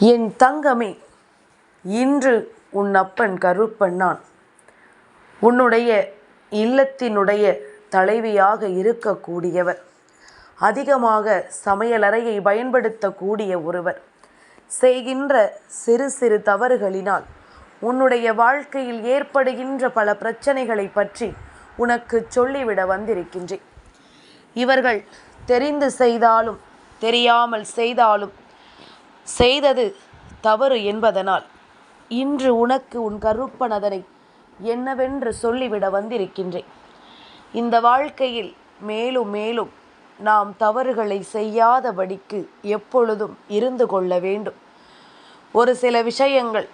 என் தங்கமே இன்று உன் அப்பன் கருப்பன் நான் உன்னுடைய இல்லத்தினுடைய தலைவியாக இருக்கக்கூடியவர். அதிகமாக சமையலறையை பயன்படுத்தக்கூடிய ஒருவர். செய்கின்ற சிறு சிறு தவறுகளினால் உன்னுடைய வாழ்க்கையில் ஏற்படுகின்ற பல பிரச்சனைகளை பற்றி உனக்கு சொல்லிவிட வந்திருக்கின்றேன். இவர்கள் தெரிந்து செய்தாலும் தெரியாமல் செய்தாலும் செய்தது தவறு என்பதனால் இன்று உனக்கு உன் கருப்பன் அதனை என்னவென்று சொல்லிவிட வந்திருக்கின்றேன். இந்த வாழ்க்கையில் மேலும் மேலும் நாம் தவறுகளை செய்யாதபடிக்கு எப்பொழுதும் இருந்து கொள்ள வேண்டும். ஒரு சில விஷயங்கள்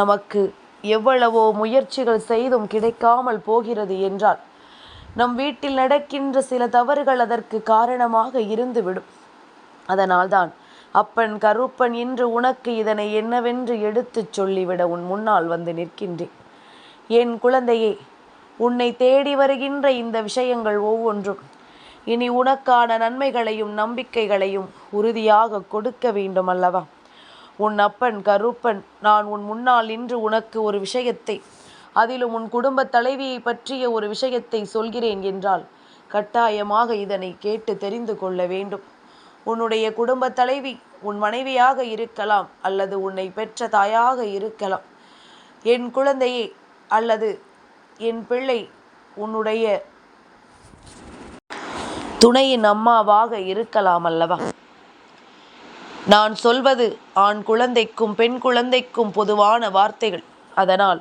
நமக்கு எவ்வளவோ முயற்சிகள் செய்தும் கிடைக்காமல் போகிறது என்றால் நம் வீட்டில் நடக்கின்ற சில தவறுகள் அதற்கு காரணமாக இருந்துவிடும். அதனால்தான் அப்பன் கருப்பன் இன்று உனக்கு இதனை என்னவென்று எடுத்துச் சொல்லிவிட உன் முன்னால் வந்து நிற்கின்றேன். என் குழந்தையே உன்னை தேடி வருகின்ற இந்த விஷயங்கள் ஒவ்வொன்றும் இனி உனக்கான நன்மைகளையும் நம்பிக்கைகளையும் உறுதியாக கொடுக்க வேண்டும் அல்லவா உன் அப்பன் கருப்பன் நான் உன் முன்னால் இன்று உனக்கு ஒரு விஷயத்தை அதிலும் உன் குடும்ப தலைவியை பற்றிய ஒரு விஷயத்தை சொல்கிறேன் என்றால் கட்டாயமாக இதனை கேட்டு தெரிந்து கொள்ள வேண்டும். உன்னுடைய குடும்ப தலைவி உன் மனைவியாக இருக்கலாம் அல்லது உன்னை பெற்ற தாயாக இருக்கலாம். என் குழந்தையே அல்லது என் பிள்ளை உன்னுடைய துணையின் அம்மாவாக இருக்கலாம் அல்லவா? நான் சொல்வது ஆண் குழந்தைக்கும் பெண் குழந்தைக்கும் பொதுவான வார்த்தைகள். அதனால்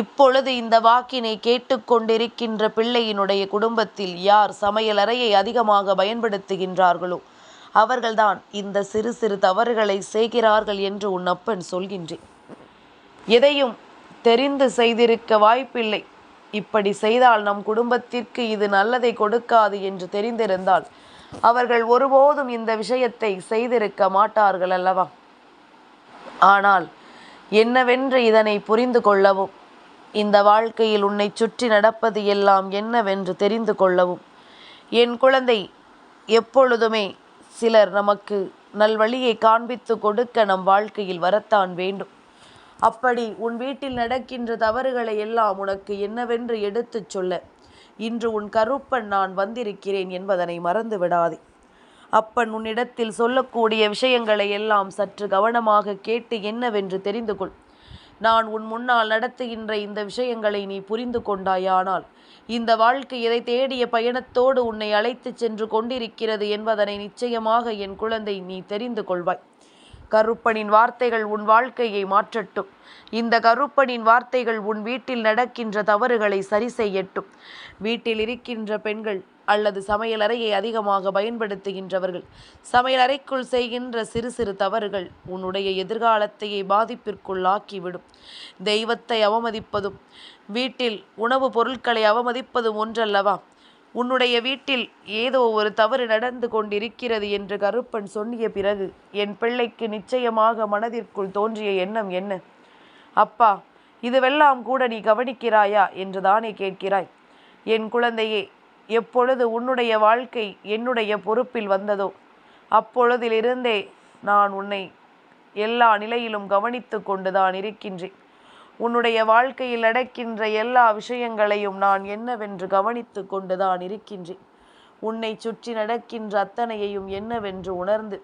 இப்பொழுது இந்த வாக்கினை கேட்டுக்கொண்டிருக்கின்ற பிள்ளையினுடைய குடும்பத்தில் யார் சமையலறையை அதிகமாக பயன்படுத்துகின்றார்களோ அவர்கள்தான் இந்த சிறு சிறு தவறுகளை செய்கிறார்கள் என்று உன் அப்பன் சொல்கின்றேன். எதையும் தெரிந்து செய்திருக்க வாய்ப்பில்லை. இப்படி செய்தால் நம் குடும்பத்திற்கு இது நல்லதை கொடுக்காது என்று தெரிந்திருந்தால் அவர்கள் ஒருபோதும் இந்த விஷயத்தை செய்திருக்க மாட்டார்கள் அல்லவா? ஆனால் என்னவென்று இதனை புரிந்து கொள்ளவும் இந்த வாழ்க்கையில் உன்னை சுற்றி நடப்பது எல்லாம் என்னவென்று தெரிந்து கொள்ளவும் என் குழந்தை எப்பொழுதுமே சிலர் நமக்கு நல்வழியை காண்பித்து கொடுக்க நம் வாழ்க்கையில் வரத்தான் வேண்டும். அப்படி உன் வீட்டில் நடக்கின்ற தவறுகளை எல்லாம் உனக்கு என்னவென்று எடுத்துச் சொல்ல இன்று உன் கருப்பன் நான் வந்திருக்கிறேன் என்பதனை மறந்து விடாதே. அப்பன் உன்னிடத்தில் சொல்லக்கூடிய விஷயங்களை எல்லாம் சற்று கவனமாக கேட்டு என்னவென்று தெரிந்து கொள். நான் உன் முன்னால் நடத்துகின்ற இந்த விஷயங்களை நீ புரிந்து கொண்டாயானால். இந்த வாழ்க்கை எதை தேடிய பயணத்தோடு உன்னை அழைத்துச் சென்று கொண்டிருக்கிறது என்பதனை நிச்சயமாக என் குழந்தை நீ தெரிந்து கொள்வாய். கருப்பனின் வார்த்தைகள் உன் வாழ்க்கையை மாற்றட்டும். இந்த கருப்பனின் வார்த்தைகள் உன் வீட்டில் நடக்கின்ற தவறுகளை சரி செய்யட்டும். வீட்டில் இருக்கின்ற பெண்கள் அல்லது சமையலறையை அதிகமாக பயன்படுத்துகின்றவர்கள். சமையலறைக்குள் செய்கின்ற சிறு சிறு தவறுகள் உன்னுடைய எதிர்காலத்தையே பாதிப்பிற்குள் ஆக்கிவிடும். தெய்வத்தை அவமதிப்பதும் வீட்டில் உணவுப் பொருட்களை அவமதிப்பதும் ஒன்றல்லவா? உன்னுடைய வீட்டில் ஏதோ ஒரு தவறு நடந்து கொண்டிருக்கிறது என்று கருப்பன் சொன்னிய பிறகு என் பிள்ளைக்கு நிச்சயமாக மனதிற்குள் தோன்றிய எண்ணம் என்ன? அப்பா இதுவெல்லாம் கூட நீ கவனிக்கிறாயா? என்று தானே கேட்கிறாய். என் குழந்தையே எப்பொழுது உன்னுடைய வாழ்க்கை என்னுடைய பொறுப்பில் வந்ததோ அப்பொழுதிலிருந்தே நான் உன்னை எல்லா நிலையிலும் கவனித்து கொண்டுதான் இருக்கின்றேன். உன்னுடைய வாழ்க்கையில் நடக்கின்ற எல்லா விஷயங்களையும் நான் என்னவென்று கவனித்து கொண்டுதான் இருக்கின்றேன். உன்னை சுற்றி நடக்கின்ற அத்தனையையும் என்னவென்று உணர்ந்து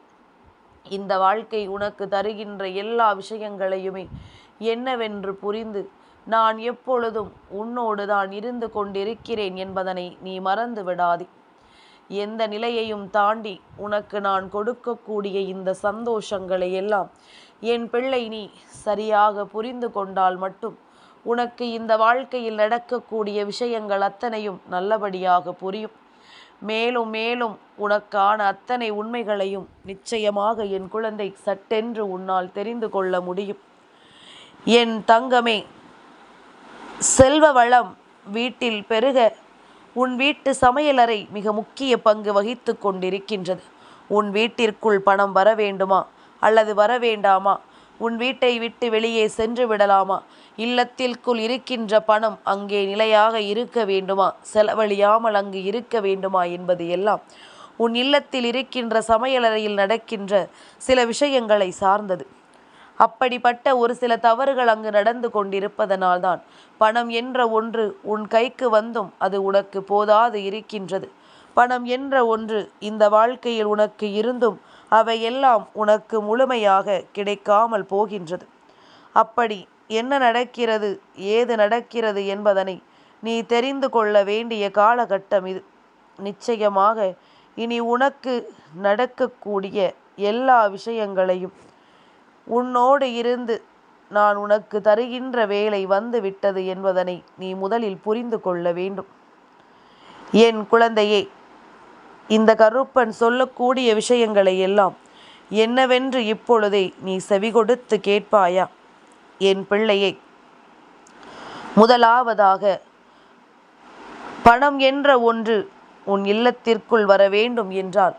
இந்த வாழ்க்கை உனக்கு தருகின்ற எல்லா விஷயங்களையுமே என்னவென்று புரிந்து நான் எப்பொழுதும் உன்னோடு தான் இருந்து கொண்டிருக்கிறேன் என்பதனை நீ மறந்து விடாதே. எந்த நிலையையும் தாண்டி உனக்கு நான் கொடுக்கக்கூடிய இந்த சந்தோஷங்களை எல்லாம் என் பிள்ளை நீ சரியாக புரிந்து கொண்டால் மட்டும் உனக்கு இந்த வாழ்க்கையில் நடக்கக்கூடிய விஷயங்கள் அத்தனையும் நல்லபடியாக புரியும். மேலும் மேலும் உனக்கான அத்தனை உண்மைகளையும் நிச்சயமாக என் குழந்தை சட்டென்று உன்னால் தெரிந்து கொள்ள முடியும். என் தங்கமே செல்வ வளம் வீட்டில் பெருக உன் வீட்டு சமையலறை மிக முக்கிய பங்கு வகித்து கொண்டிருக்கின்றது. உன் வீட்டிற்குள் பணம் வர வேண்டுமா? அல்லது வர வேண்டாமா? உன் வீட்டை விட்டு வெளியே சென்று விடலாமா? இல்லத்திற்குள் இருக்கின்ற பணம் அங்கே நிலையாக இருக்க வேண்டுமா? செலவழியாமல் அங்கு இருக்க வேண்டுமா என்பது எல்லாம் உன் இல்லத்தில் இருக்கின்ற சமையலறையில் நடக்கின்ற சில விஷயங்களை சார்ந்தது. அப்படிப்பட்ட ஒரு சில தவறுகள் அங்கு நடந்து கொண்டிருப்பதனால்தான் பணம் என்ற ஒன்று உன் கைக்கு வந்தும் அது உனக்கு போதாது இருக்கின்றது. பணம் என்ற ஒன்று இந்த வாழ்க்கையில் உனக்கு இருந்தும் அவையெல்லாம் உனக்கு முழுமையாக கிடைக்காமல் போகின்றது. அப்படி என்ன நடக்கிறது ஏது நடக்கிறது என்பதனை நீ தெரிந்து கொள்ள வேண்டிய காலகட்டம் இது. நிச்சயமாக இனி உனக்கு நடக்கக்கூடிய எல்லா விஷயங்களையும் உன்னோடு இருந்து நான் உனக்கு தருகின்ற வேலை வந்து விட்டது என்பதனை நீ முதலில் புரிந்து கொள்ள வேண்டும். என் குழந்தையே இந்த கருப்பன் சொல்லக்கூடிய விஷயங்களை எல்லாம் என்னவென்று இப்பொழுதே நீ செவி கொடுத்து கேட்பாயா? என் பிள்ளையை முதலாவதாக பணம் என்ற ஒன்று உன் இல்லத்திற்குள் வர வேண்டும் என்றால்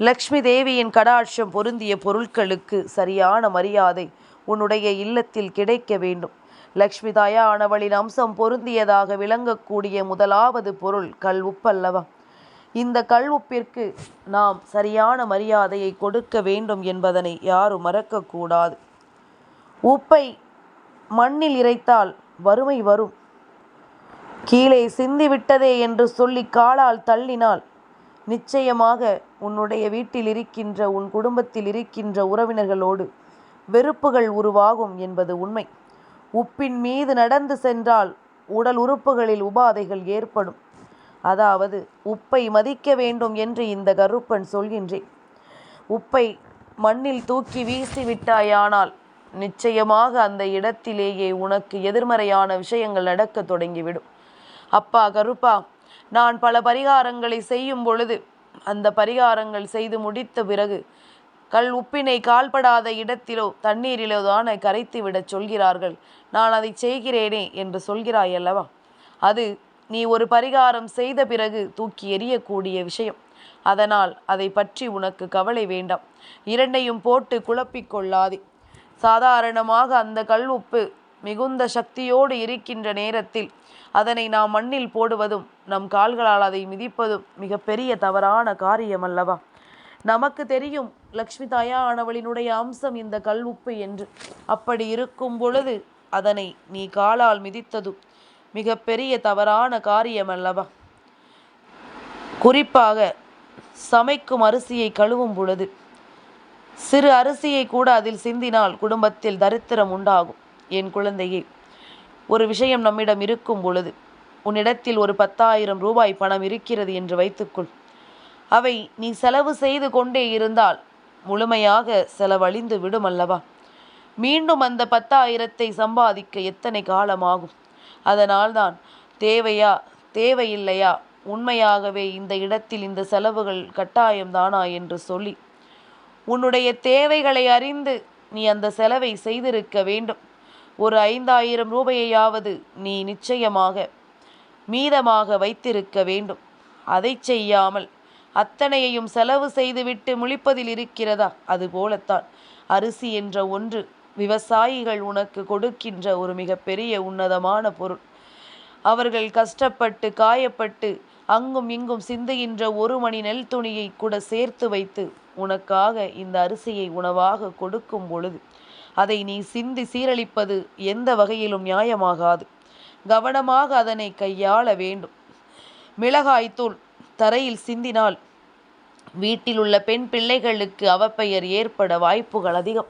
லக்ஷ்மி தேவியின் கடாட்சம் பொருந்திய பொருட்களுக்கு சரியான மரியாதை உன்னுடைய இல்லத்தில் கிடைக்க வேண்டும். லக்ஷ்மி தாயானவளின் அம்சம் பொருந்தியதாக விளங்கக்கூடிய முதலாவது பொருள் கல் உப்பல்லவா இந்த கல் உப்பிற்கு நாம் சரியான மரியாதையை கொடுக்க வேண்டும் என்பதனை யாரும் மறக்கக்கூடாது. உப்பை மண்ணில் இறைத்தால் வறுமை வரும். கீழே சிந்தி விட்டதே என்று சொல்லி காலால் தள்ளினால் நிச்சயமாக உன்னுடைய வீட்டில் இருக்கின்ற உன் குடும்பத்தில் இருக்கின்ற உறவினர்களோடு வெறுப்புகள் உருவாகும் என்பது உண்மை. உப்பின் மீது நடந்து சென்றால் உடல் உறுப்புகளில் உபாதைகள் ஏற்படும். அதாவது உப்பை மதிக்க வேண்டும் என்று இந்த கருப்பன் சொல்கின்றேன். உப்பை மண்ணில் தூக்கி வீசி விட்டாயானால் நிச்சயமாக அந்த இடத்திலேயே உனக்கு எதிர்மறையான விஷயங்கள் நடக்க தொடங்கிவிடும். அப்பா கருப்பா நான் பல பரிகாரங்களை செய்யும் பொழுது அந்த பரிகாரங்கள் செய்து முடித்த பிறகு கல் உப்பினை கால்படாத இடத்திலோ தண்ணீரிலோ தானே கரைத்து விடச் சொல்கிறார்கள். நான் அதை செய்கிறேனே என்று சொல்கிறாய் அல்லவா அது நீ ஒரு பரிகாரம் செய்த பிறகு தூக்கி எறியக்கூடிய விஷயம். அதனால் அதை பற்றி உனக்கு கவலை வேண்டாம். இரண்டையும் போட்டு குழப்பிக்கொள்ளாதே சாதாரணமாக அந்த கல் உப்பு மிகுந்த சக்தியோடு இருக்கின்ற நேரத்தில் அதனை நாம் மண்ணில் போடுவதும் நம் கால்களால் அதை மிதிப்பதும் மிகப்பெரிய தவறான காரியம் அல்லவா நமக்கு தெரியும் லக்ஷ்மி தாயானவளினுடைய அம்சம் இந்த கல் உப்பு என்று. அப்படி இருக்கும் பொழுது அதனை நீ காலால் மிதித்ததும் மிகப்பெரிய தவறான காரியம் அல்லவா குறிப்பாக சமைக்கும் அரிசியை கழுவும் பொழுது. சிறு அரிசியை கூட அதில் சிந்தினால் குடும்பத்தில் தரித்திரம் உண்டாகும். என் குழந்தையே ஒரு விஷயம் நம்மிடம் இருக்கும் பொழுது உன்னிடத்தில் ஒரு பத்தாயிரம் ரூபாய் பணம் இருக்கிறது என்று வைத்துக்கொள். அவை நீ செலவு செய்து கொண்டே இருந்தால் முழுமையாக செலவழிந்து விடும் அல்லவா? மீண்டும் அந்த பத்தாயிரத்தை சம்பாதிக்க எத்தனை காலமாகும்? அதனால்தான் தேவையா தேவையில்லையா உண்மையாகவே இந்த இடத்தில் இந்த செலவுகள் கட்டாயம்தானா என்று சொல்லி உன்னுடைய தேவைகளை அறிந்து நீ அந்த செலவை செய்திருக்க வேண்டும். ஒரு ஐந்தாயிரம் ரூபாயையாவது நீ நிச்சயமாக மீதமாக வைத்திருக்க வேண்டும். அதை செய்யாமல் அத்தனையையும் செலவு செய்துவிட்டு முழிப்பதில் இருக்கிறதா? அதுபோலத்தான் அரிசி என்ற ஒன்று விவசாயிகள் உனக்கு கொடுக்கின்ற ஒரு மிகப்பெரிய உன்னதமான பொருள். அவர்கள் கஷ்டப்பட்டு காயப்பட்டு அங்கும் இங்கும் சிந்துகின்ற ஒரு மணி நெல் துணியை கூட சேர்த்து வைத்து உனக்காக இந்த அரிசியை உணவாக கொடுக்கும் பொழுது அதை நீ சிந்தி சீரழிப்பது எந்த வகையிலும் நியாயமாகாது. கவனமாக அதனை கையாள வேண்டும். மிளகாய்த்தூள் தரையில் சிந்தினால் வீட்டில் உள்ள பெண் பிள்ளைகளுக்கு அவப்பெயர் ஏற்பட வாய்ப்புகள் அதிகம்.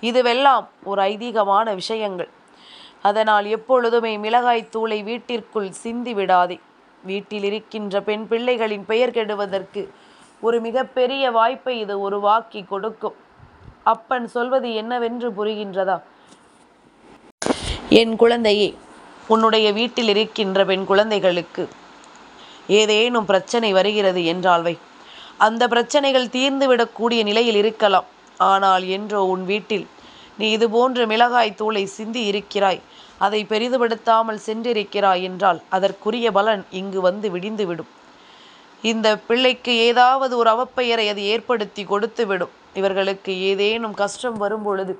இதுவெல்லாம் ஒரு ஐதீகமான விஷயங்கள். அதனால் எப்பொழுதுமே மிளகாய் தூளை வீட்டிற்குள் சிந்தி விடாதே. வீட்டில் இருக்கின்ற பெண் பிள்ளைகளின் பெயர் கெடுவதற்கு ஒரு மிகப்பெரிய வாய்ப்பை இது உருவாக்கி கொடுக்கும். அப்பன் சொல்வது என்னவென்று புரிகின்றதா? என் குழந்தையே உன்னுடைய வீட்டில் இருக்கின்ற பெண் குழந்தைகளுக்கு ஏதேனும் பிரச்சனை வருகிறது என்றால்வை அந்த பிரச்சனைகள் தீர்ந்துவிடக்கூடிய நிலையில் இருக்கலாம். ஆனால் என்றோ உன் வீட்டில் நீ இது போன்ற மிளகாய் தூளை சிந்தி இருக்கிறாய் அதை பெரிதுபடுத்தாமல் சென்றிருக்கிறாய் என்றால் அதற்குரிய பலன் இங்கு வந்து விடிந்துவிடும். இந்த பிள்ளைக்கு ஏதாவது ஒரு அவப்பெயரை அது ஏற்படுத்தி கொடுத்துவிடும். இவர்களுக்கு ஏதேனும் கஷ்டம் வரும் பொழுது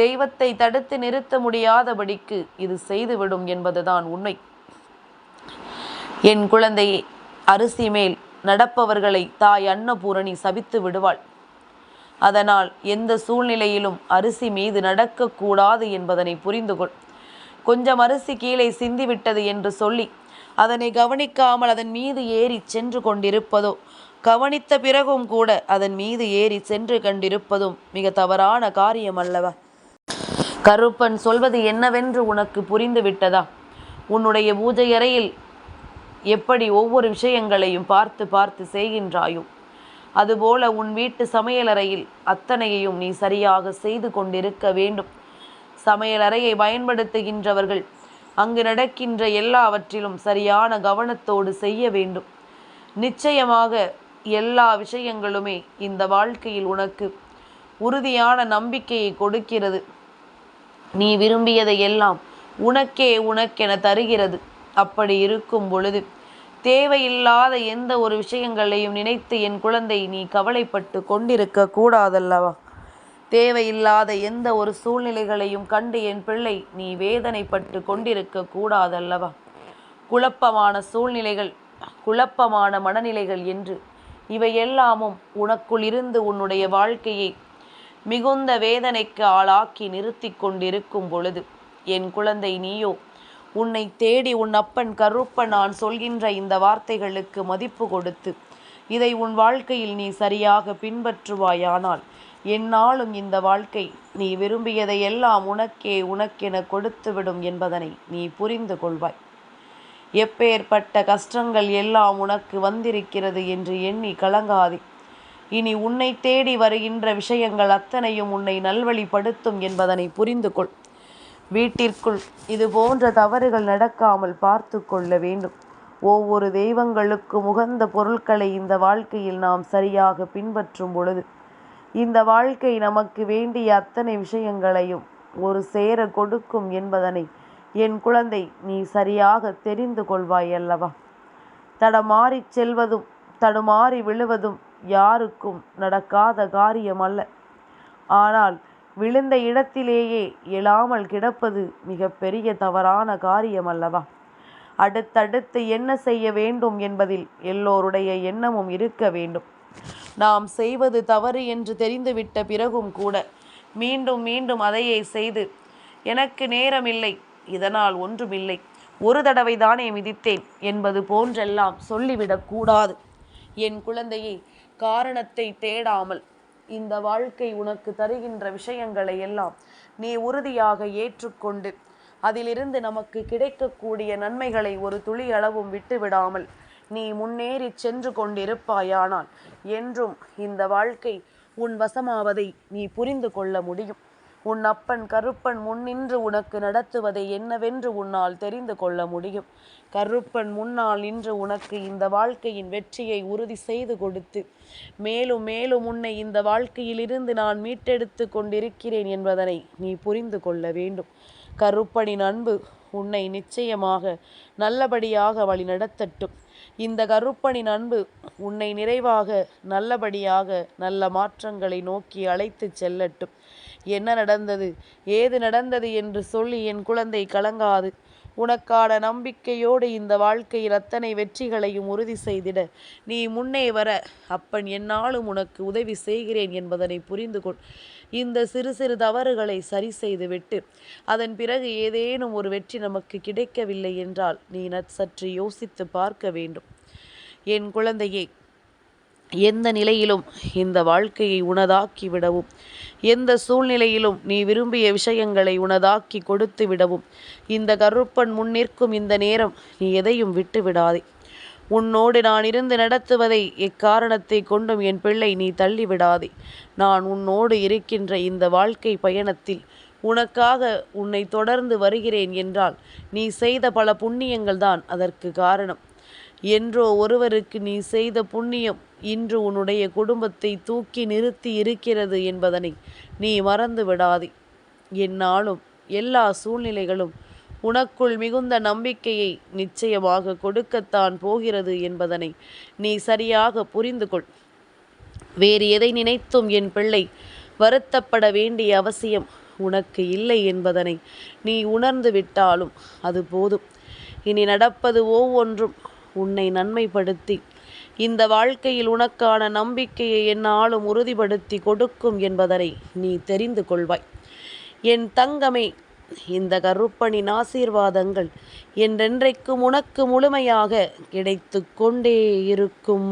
தெய்வத்தை தடுத்து நிறுத்த முடியாதபடிக்கு இது செய்துவிடும் என்பதுதான் உண்மை. என் குழந்தையை அரிசி மேல் நடப்பவர்களை தாய் அன்னபூரணி சபித்து விடுவாள். அதனால் எந்த சூழ்நிலையிலும் அரிசி மீது நடக்கக்கூடாது என்பதனை புரிந்து கொள் கொஞ்சம் அரிசி கீழே சிந்திவிட்டது என்று சொல்லி அதனை கவனிக்காமல் அதன் மீது ஏறி சென்று கொண்டிருப்பதோ கவனித்த பிறகும் கூட அதன் மீது ஏறி சென்று கண்டிருப்பதும் மிக தவறான காரியம் அல்லவா கருப்பன் சொல்வது என்னவென்று உனக்கு புரிந்து விட்டதா? உன்னுடைய பூஜை அறையில் எப்படி ஒவ்வொரு விஷயங்களையும் பார்த்து பார்த்து செய்கின்றாயோ அதுபோல உன் வீட்டு சமையலறையில் அத்தனையையும் நீ சரியாக செய்து கொண்டிருக்க வேண்டும். சமையலறையை பயன்படுத்துகின்றவர்கள் அங்கு நடக்கின்ற எல்லாவற்றிலும் சரியான கவனத்தோடு செய்ய வேண்டும். நிச்சயமாக எல்லா விஷயங்களுமே இந்த வாழ்க்கையில் உனக்கு உறுதியான நம்பிக்கையை கொடுக்கிறது. நீ விரும்பியதை எல்லாம் உனக்கே உனக்கென தருகிறது. அப்படி இருக்கும் பொழுது தேவையில்லாத எந்த ஒரு விஷயங்களையும் நினைத்து என் குழந்தை நீ கவலைப்பட்டு கொண்டிருக்க கூடாதல்லவா? தேவையில்லாத எந்த ஒரு சூழ்நிலைகளையும் கண்டு என் பிள்ளை நீ வேதனைப்பட்டு கொண்டிருக்க கூடாதல்லவா? குழப்பமான சூழ்நிலைகள் குழப்பமான மனநிலைகள் என்று இவை எல்லாமும் உனக்குள் இருந்து உன்னுடைய வாழ்க்கையை மிகுந்த வேதனைக்கு ஆளாக்கி நிறுத்தி கொண்டிருக்கும் பொழுது என் குழந்தை நீயோ உன்னை தேடி உன் அப்பன் கருப்ப நான் சொல்கின்ற இந்த வார்த்தைகளுக்கு மதிப்பு கொடுத்து இதை உன் வாழ்க்கையில் நீ சரியாக பின்பற்றுவாயானால் என்னாலும் இந்த வாழ்க்கை நீ விரும்பியதை எல்லாம் உனக்கே உனக்கென கொடுத்துவிடும் என்பதனை நீ புரிந்து கொள்வாய். எப்பேற்பட்ட கஷ்டங்கள் எல்லாம் உனக்கு வந்திருக்கிறது என்று எண்ணி கலங்காதே. இனி உன்னை தேடி வருகின்ற விஷயங்கள் அத்தனையும் உன்னை நல்வழிப்படுத்தும் என்பதனை புரிந்து கொள் வீட்டிற்குள் இது போன்ற தவறுகள் நடக்காமல் பார்த்து கொள்ள வேண்டும். ஒவ்வொரு தெய்வங்களுக்கு உகந்த பொருட்களை இந்த வாழ்க்கையில் நாம் சரியாக பின்பற்றும் பொழுது இந்த வாழ்க்கை நமக்கு வேண்டிய அத்தனை விஷயங்களையும் ஒரு சேர கொடுக்கும் என்பதனை என் குழந்தை நீ சரியாக தெரிந்து கொள்வாய் அல்லவா? தடமாறிச் செல்வதும் தடுமாறி விழுவதும் யாருக்கும் நடக்காத காரியம் அல்ல ஆனால் விழுந்த இடத்திலேயே எழாமல் கிடப்பது மிகப்பெரிய தவறான காரியம் அல்லவா அடுத்தடுத்து என்ன செய்ய வேண்டும் என்பதில் எல்லோருடைய எண்ணமும் இருக்க வேண்டும். நாம் செய்வது தவறு என்று தெரிந்துவிட்ட பிறகும் கூட மீண்டும் மீண்டும் அதையே செய்து எனக்கு நேரமில்லை இதனால் ஒன்றுமில்லை. ஒரு தடவை தானே மிதித்தேன் என்பது போன்றெல்லாம் சொல்லிவிடக்கூடாது என் குழந்தையை காரணத்தை தேடாமல் இந்த வாழ்க்கை உனக்கு தருகின்ற விஷயங்களை எல்லாம் நீ உறுதியாக ஏற்றுக்கொண்டு அதிலிருந்து நமக்கு கிடைக்கக்கூடிய நன்மைகளை ஒரு துளி அளவும் விட்டுவிடாமல் நீ முன்னேறி சென்று கொண்டிருப்பாயானால் என்றும் இந்த வாழ்க்கை உன் வசமாவதை நீ புரிந்து கொள்ள முடியும். உன் அப்பன் கருப்பன் முன்னின்று உனக்கு நடத்துவதை என்னவென்று உன்னால் தெரிந்து கொள்ள முடியும். கருப்பன் முன்னால் நின்று உனக்கு இந்த வாழ்க்கையின் வெற்றியை உறுதி செய்து கொடுத்து மேலும் மேலும் உன்னை இந்த வாழ்க்கையிலிருந்து நான் மீட்டெடுத்து கொண்டிருக்கிறேன் என்பதனை நீ புரிந்து கொள்ள வேண்டும். கருப்பனின் அன்பு உன்னை நிச்சயமாக நல்லபடியாக வழி நடத்தட்டும் இந்த கருப்பனின் அன்பு உன்னை நிறைவாக நல்லபடியாக நல்ல மாற்றங்களை நோக்கி அழைத்து செல்லட்டும். என்ன நடந்தது? ஏது நடந்தது என்று சொல்லி என் குழந்தை கலங்காது. உனக்கான நம்பிக்கையோடு இந்த வாழ்க்கையில் அத்தனை வெற்றிகளையும் உறுதி செய்திட. நீ முன்னே வர. அப்பன் என்னாலும் உனக்கு உதவி செய்கிறேன் என்பதனை புரிந்து கொள். இந்த சிறு சிறு தவறுகளை சரி செய்துவிட்டு அதன் பிறகு ஏதேனும் ஒரு வெற்றி நமக்கு கிடைக்கவில்லை என்றால் நீ சற்று யோசித்து பார்க்க வேண்டும். என் குழந்தையை எந்த நிலையிலும் இந்த வாழ்க்கையை உனதாக்கி விடவும் எந்த சூழ்நிலையிலும் நீ விரும்பிய விஷயங்களை உனதாக்கி கொடுத்து விடவும் இந்த கருப்பன் முன்னிற்கும் இந்த நேரம் நீ எதையும் விட்டு விடாதே. உன்னோடு நான் இருந்து நடத்துவதை எக்காரணத்தை கொண்டும் என் பிள்ளை நீ தள்ளிவிடாதே நான் உன்னோடு இருக்கின்ற இந்த வாழ்க்கை பயணத்தில் உனக்காக உன்னை தொடர்ந்து வருகிறேன் என்றால் நீ செய்த பல புண்ணியங்கள் தான் அதற்கு காரணம். என்றோ ஒருவருக்கு நீ செய்த புண்ணியம் இன்று உன்னுடைய குடும்பத்தை தூக்கி நிறுத்தி இருக்கிறது என்பதனை நீ மறந்து விடாதே. என்னாலும் எல்லா சூழ்நிலைகளும் உனக்குள் மிகுந்த நம்பிக்கையை நிச்சயமாக கொடுக்கத்தான் போகிறது என்பதனை நீ சரியாக புரிந்து கொள் வேறு எதை நினைத்தும் என் பிள்ளை வருத்தப்பட வேண்டிய அவசியம் உனக்கு இல்லை என்பதனை நீ உணர்ந்து விட்டாலும் அது போதும். இனி நடப்பது ஒவ்வொன்றும் உன்னை நன்மைப்படுத்தி இந்த வாழ்க்கையில் உனக்கான நம்பிக்கையை என்னாலும் உறுதிப்படுத்தி கொடுக்கும் என்பதனை நீ தெரிந்து கொள்வாய். என் தங்கமே இந்த கருப்பனின் ஆசீர்வாதங்கள் என்றென்றைக்கும் உனக்கு முழுமையாக கிடைத்து கொண்டே இருக்கும்.